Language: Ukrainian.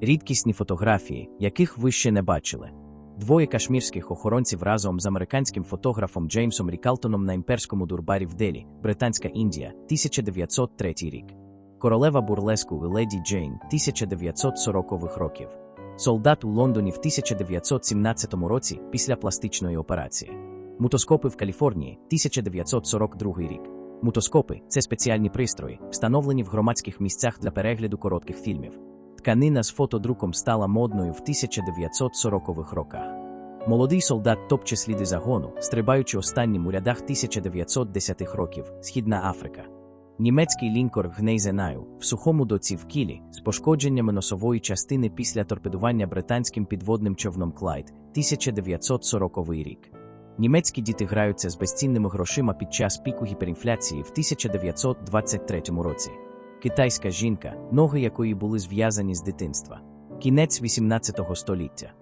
Рідкісні фотографії, яких ви ще не бачили. Двоє кашмірських охоронців разом з американським фотографом Джеймсом Рікалтоном на імперському дурбарі в Делі, Британська Індія, 1903 рік. Королева бурлеску Леді Джейн 1940-х років. Солдат у Лондоні в 1917 році після пластичної операції. Мутоскопи в Каліфорнії 1942 рік. Мутоскопи це спеціальні пристрої, встановлені в громадських місцях для перегляду коротких фільмів. Тканина з фотодруком стала модною в 1940-х роках. Молодий солдат топче сліди загону, стрибаючи останнім у рядах 1910-х років, Східна Африка. Німецький лінкор Гнейзенаю в сухому доці в Кілі з пошкодженнями носової частини після торпедування британським підводним човном Клайд 1940 рік. Німецькі діти граються з безцінними грошима під час піку гіперінфляції в 1923 році. Китайська жінка, ноги якої були зв'язані з дитинства. Кінець 18 століття.